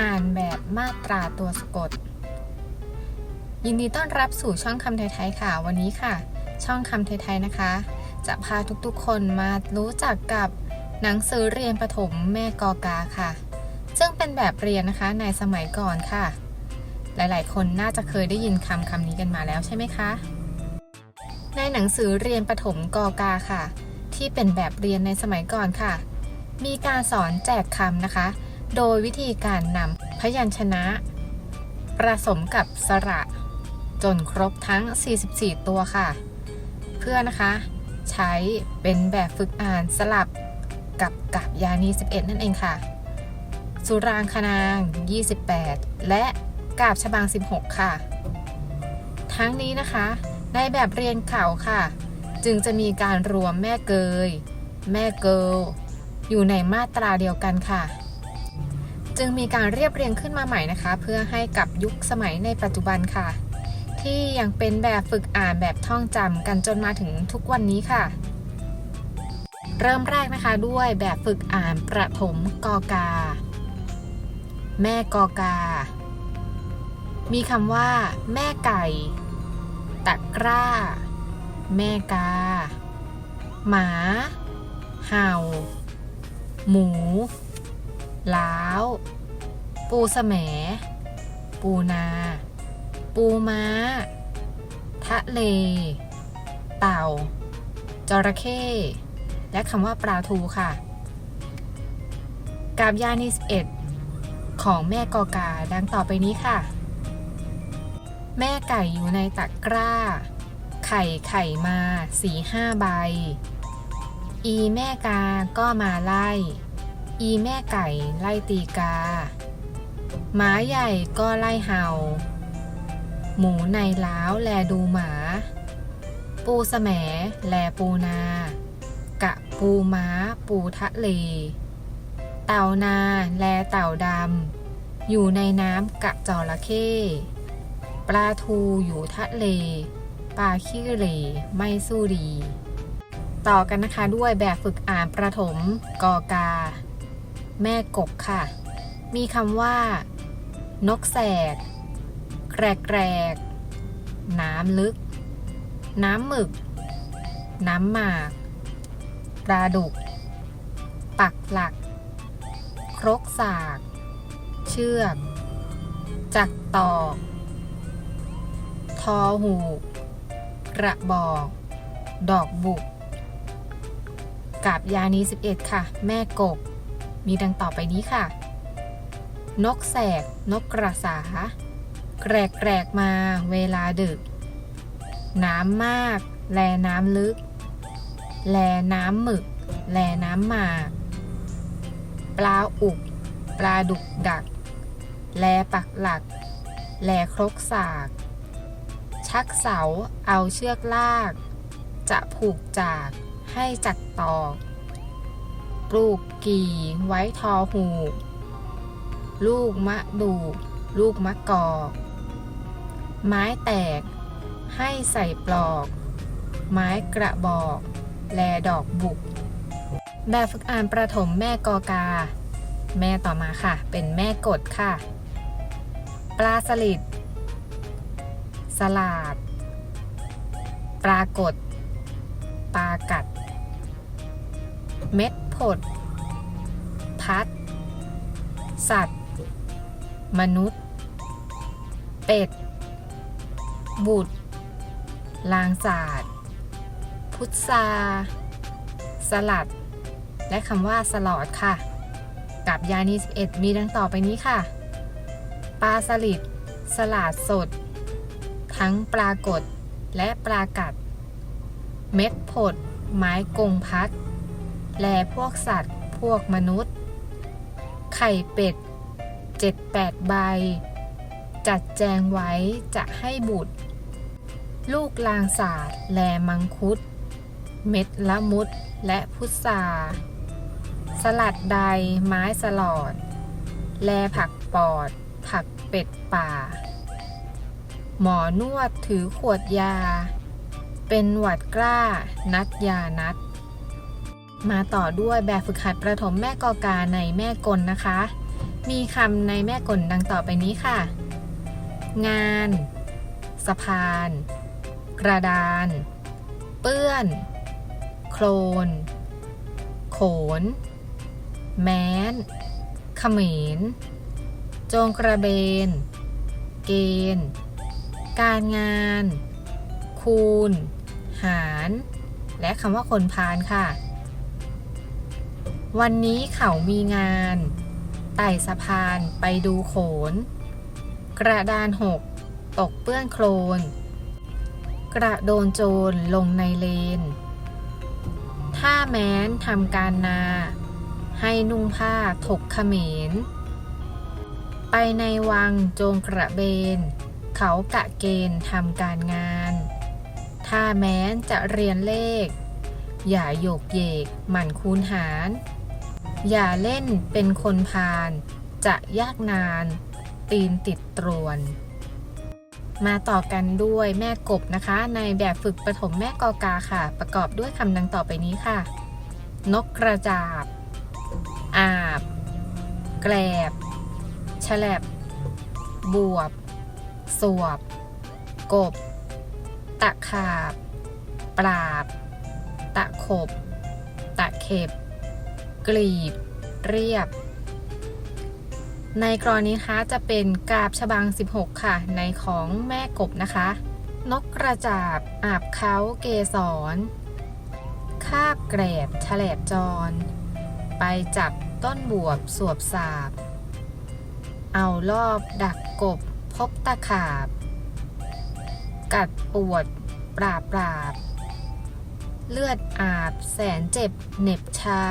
อ่านแบบมาตราตัวสะกด ยินดีต้อนรับสู่ช่องคำไทยๆค่ะ วันนี้ค่ะ ช่องคำไทยๆนะคะ จะพาทุกๆคนมารู้จักกับหนังสือเรียนประถมแม่กอกาค่ะ ซึ่งเป็นแบบเรียนนะคะในสมัยก่อนค่ะ หลายๆ คนน่าจะเคยได้ยินคำคำนี้กันมาแล้วใช่ไหมคะ ในหนังสือเรียนประถมกอกาค่ะ ที่เป็นแบบเรียนในสมัยก่อนค่ะ มีการสอนแจกคำนะคะ โดยวิธีการนำพยัญชนะผสมกับสระ จนครบทั้ง 44 ตัวค่ะ เพื่อนะคะ ใช้เป็นแบบฝึกอ่านสลับกับกับยานี 11 นั่นเองค่ะ สุรางคนาง 28 และกาบฉบาง 16 ค่ะ ทั้งนี้นะคะ ในแบบเรียนเก่าค่ะ จึงจะมีการรวมแม่เกย แม่เกิลอยู่ในมาตราเดียวกันค่ะ จึงมีการเรียบเรียงขึ้นมาใหม่นะคะ เพื่อให้กับยุคสมัยในปัจจุบันค่ะ ที่ยังเป็นแบบฝึกอ่านแบบท่องจำกันจนมาถึงทุกวันนี้ค่ะ เริ่มแรกนะคะด้วยแบบฝึกอ่านประถมกอกา แม่กอกา มีคำว่า แม่ไก่ ตะกร้า แม่กา หมา เห่า หมู ล้าว ปูสแสม ปูนา ปูม้า ทะเล เต่า จระเข้ และคำว่าปลาทูค่ะ กาบยานี11ของแม่กอกาดังต่อไปนี้ค่ะ แม่ไก่อยู่ในตะกร้า ไข่ไข่มาสี่ห้าใบ อีแม่กาก็มาไล่ อีแม่ไก่ไล่ตีกา หมาใหญ่ก็ไล่เห่า หมูในล้าวแลดูหมา ปูสแสมแลปูนา กะปูม้าปูทะเล เต่านาแลเต่าดำ อยู่ในน้ำกะจระเข้ปลาทูอยู่ทะเล ปลาขี้เหร่ไม่สู้ดี ต่อกันนะคะด้วยแบบฝึกอ่านประถมกอกา แม่กบค่ะ มีคำว่า นกแสก แกรกแกรกน้ำลึก น้ำหมึก น้ำหมาก ปลาดุก ปักหลัก ครกสาก เชือก จักตอก ทอหูก กระบอก ดอกบุกกาบยานี11 ค่ะ แม่กบ มีดังต่อไปนี้ค่ะ นกแสก นกกระสา แกรกแกรกมาเวลาดึก น้ำมาก แลน้ำลึก แลน้ำหมึก แลน้ำหมากปลาอุก ปลาดุกดัก แลปักหลัก แลครกสาก ชักเสาเอาเชือกลาก จะผูกจากให้จักตอก ปลูกกี่ ไว้ทอหูก ลูกมะดูก ลูกมะกอก ไม้แตก ให้ใส่ปลอก ไม้กระบอก แลดอกบุก แบบฝึกอ่านประถมแม่กอกา แม่ต่อมาค่ะ เป็นแม่กดค่ะ ปลาสลิด สลาด ปรากฏปลากัด เม็ด ผดพัด สัตว์ มนุษย์ เป็ด บุตร ลางศาสตร์ พุทราสลัด และคำว่าสลอดค่ะ กับยานี11 มีดังต่อไปนี้ค่ะ ปลาสลิด สลาดสด ทั้งปลากดและปลากัด เม็ดผด ไม้กงพัด แลพวกสัตว์พวกมนุษย์ ไข่เป็ดเจ็ดแปดใบ จัดแจงไว้จะให้บุตร ลูกลางศาสตร์แลมังคุด เม็ดละมุดและพุทราสลัดใดไม้สลอด แลผักปอด ผักเป็ดป่า หมอนวดถือขวดยา เป็นหวัดกล้า นัดยานัด มาต่อด้วยแบบฝึกหัดประถมแม่กอกาในแม่กลนะคะ มีคำในแม่กลดังต่อไปนี้ค่ะ งาน สะพาน กระดาน เปื้อน โคลน โขน แม้นเขมรโจงกระเบน เกณฑ์ การงาน คูณ หาร และคำว่าคนพานค่ะ วันนี้เขามีงาน ไต่สะพานไปดูโขน กระดานหก ตกเปื้อนโคลน กระโดนโจรลงในเลน ถ้าแม้นทำการนา ให้นุ่งผ้าถกเขมร ไปในวังโจงกระเบน เขากะเกณฑ์ทำการงาน ถ้าแม้นจะเรียนเลขอย่าโยกเยกหมั่นคูณหาร อย่าเล่นเป็นคนพาลจะยากนาน ตีนติดตรวน มาต่อกันด้วยแม่กบนะคะ ในแบบฝึกประถมแม่กอกาค่ะ ประกอบด้วยคำดังต่อไปนี้ค่ะ นกกระจาบ อาบ แกลบฉลบบวบ สวบ กบ ตะขาบ ปราบ ตะขบ ตะเข็บ กลีบเรียบ ในกรณีคะจะเป็นกาบฉบัง 16 ค่ะ ในของแม่กบนะคะ นกกระจาบอาบเขาเกสรคาบแกรบแฉลบจร ไปจับต้นบวบสวบสาบ เอารอบดักกบพบตะขาบ กัดปวดปราบปราบ เลือดอาบแสนเจ็บเหน็บชา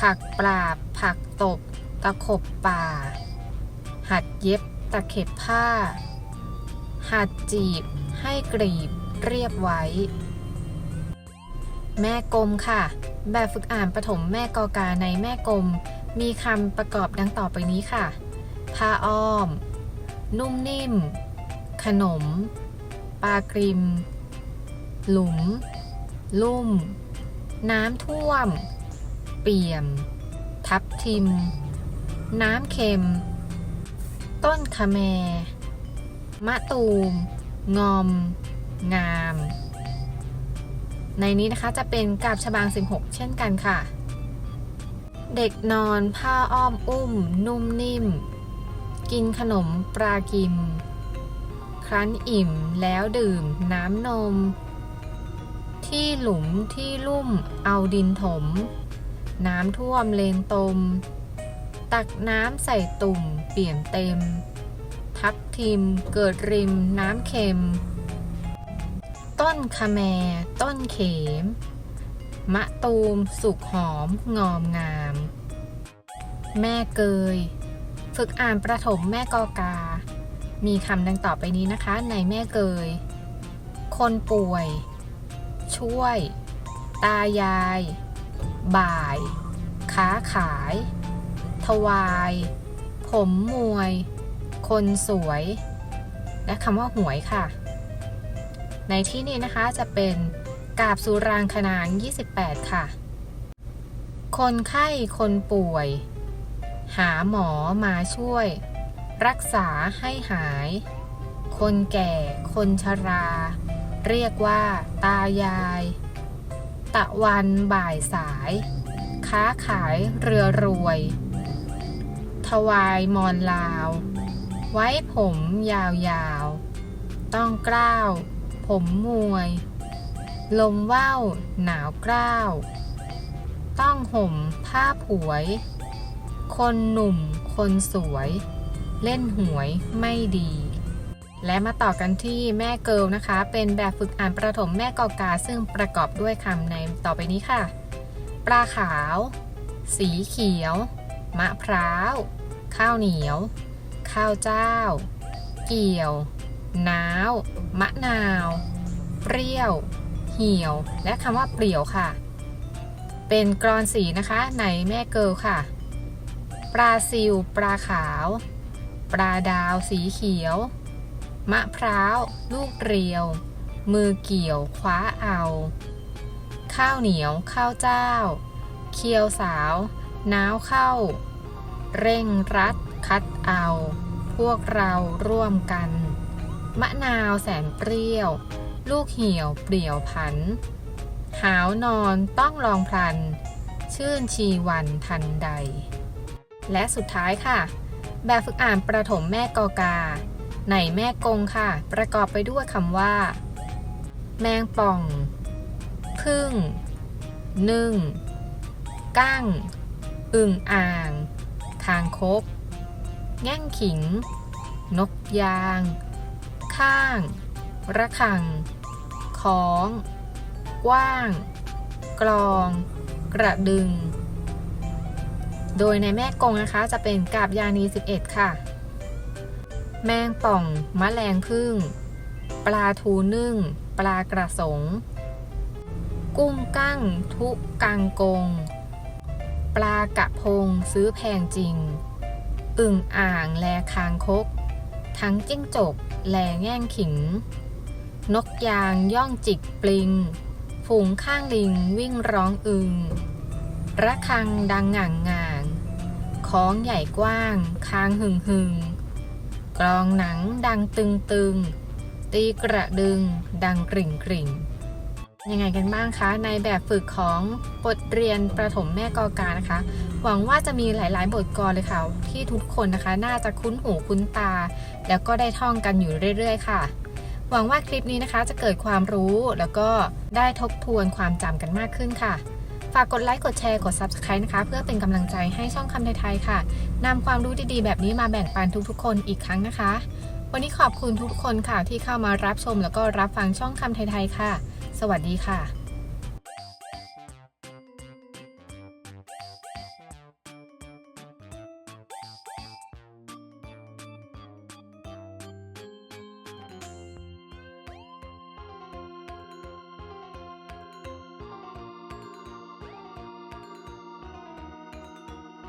ผักปราบ ผักตบ ตะขบป่า หัดเย็บ ตะเข็บผ้า หัดจีบ ให้กรีบ เรียบไว้ แม่กลมค่ะ แบบฝึกอ่านประถมแม่กอกาในแม่กลม มีคำประกอบดังต่อไปนี้ค่ะ ผ้าอ้อม นุ่มนิ่ม ขนม ปลากริม หลุม ลุ่ม น้ำท่วม เปี่ยม ทับทิม น้ำเค็ม ต้นคะแม มะตูม งอม งาม ในนี้นะคะจะเป็นกาบฉบาง 16 เช่นกันค่ะ เด็กนอนผ้าอ้อมอุ้ม นุ่มนิ่ม กินขนมปลากิม ครั้นอิ่มแล้วดื่มน้ำนมที่หลุมที่ลุ่มเอาดินถม น้ำท่วมเลนตม ตักน้ำใส่ตุ่ม เปี่ยมเต็ม ทับทิม เกิดริม น้ำเค็ม ต้นคะแม ต้นเขม มะตูม สุกหอม งอมงาม แม่เกย ฝึกอ่านประถมแม่กอกา มีคำดังต่อไปนี้นะคะ ในแม่เกย คนป่วย ช่วย ตายาย บ่าย ค้าขายถวาย ผมมวย คนสวย และคำว่าหวยค่ะ ในที่นี้นะคะจะเป็นกาบสุรางคนาง28 ค่ะ คนไข้คนป่วย หาหมอมาช่วย รักษาให้หาย คนแก่ คนชรา เรียกว่า ตายาย ตะวันบ่ายสาย ค้าขายเรือรวยถวายมอนลาว ไว้ผมยาวๆ ต้องกล้าว ผมมวย ลมว่าวหนาวกล้าว ต้องห่มผ้าผวย คนหนุ่มคนสวย เล่นหวยไม่ดี และมาต่อกันที่แม่เกิลนะคะ เป็นแบบฝึกอ่านประถมแม่กอกา ซึ่งประกอบด้วยคำในต่อไปนี้ค่ะ ปลาขาว สีเขียว มะพร้าว ข้าวเหนียว ข้าวเจ้า เกี่ยว น้าว มะนาว เปรี้ยว เหี่ยว และคำว่าเปรี่ยวค่ะ เป็นกรอนสีนะคะในแม่เกิลค่ะ ปลาซิว ปลาขาว ปลาดาว สีเขียว มะพร้าว ลูกเรียว มือเกี่ยวคว้าเอา ข้าวเหนียวข้าวเจ้า เคียวสาว น้าวเข้า เร่งรัด คัดเอา พวกเราร่วมกัน มะนาวแสนเปรี้ยว ลูกเหี่ยวเปลี่ยวผัน หาวนอนต้องลองพลัน ชื่นชีวันทันใด และสุดท้ายค่ะ แบบฝึกอ่านประถมแม่กอกา ในแม่กงค่ะ ประกอบไปด้วยคำว่า แมงป่อง พึ่ง นึ่ง กั้ง อึ่งอ่างคางคกแง่งขิง นกยาง ข้าง ระคัง ของ กว้าง กลอง กระดึง โดยในแม่กงนะคะจะเป็นกาบยานี 11 ค่ะ แมงป่องมะแรงพึ่ง ปลาทูนึ่ง ปลากระสง กุ้งกั้ง ทุกังกง ปลากระพงซื้อแพงจริง อึ่งอ่างแลคางคก ทั้งจิ้งจก แลแง่งขิง นกยางย่องจิกปลิง ฝูงข้างลิงวิ่งร้องอึง ระฆังดังง่างง่าง ของใหญ่กว้างคางหึงหึง กลองหนังดังตึงตึงตีกระดึง ดังกริ่งกริ่งยังไงกันบ้างคะ ในแบบฝึกของบทเรียนประถมแม่กอกานะคะ หวังว่าจะมีหลาย ๆ บทกลเลยค่ะ ที่ทุกคนนะคะ น่าจะคุ้นหูคุ้นตา แล้วก็ได้ท่องกันอยู่เรื่อย ๆ ค่ะ หวังว่าคลิปนี้นะคะจะเกิดความรู้แล้วก็ได้ทบทวนความจำกันมากขึ้นค่ะ ฝากกดไลค์กดแชร์กด Subscribe นะคะ เพื่อเป็นกำลังใจให้ช่องคำไทยๆค่ะนำความรู้ดีๆ แบบนี้มาแบ่งปันทุกๆ คนอีกครั้งนะคะ วันนี้ขอบคุณทุกคนค่ะที่เข้ามารับชมแล้วก็รับฟังช่องคำไทยๆค่ะ สวัสดีค่ะ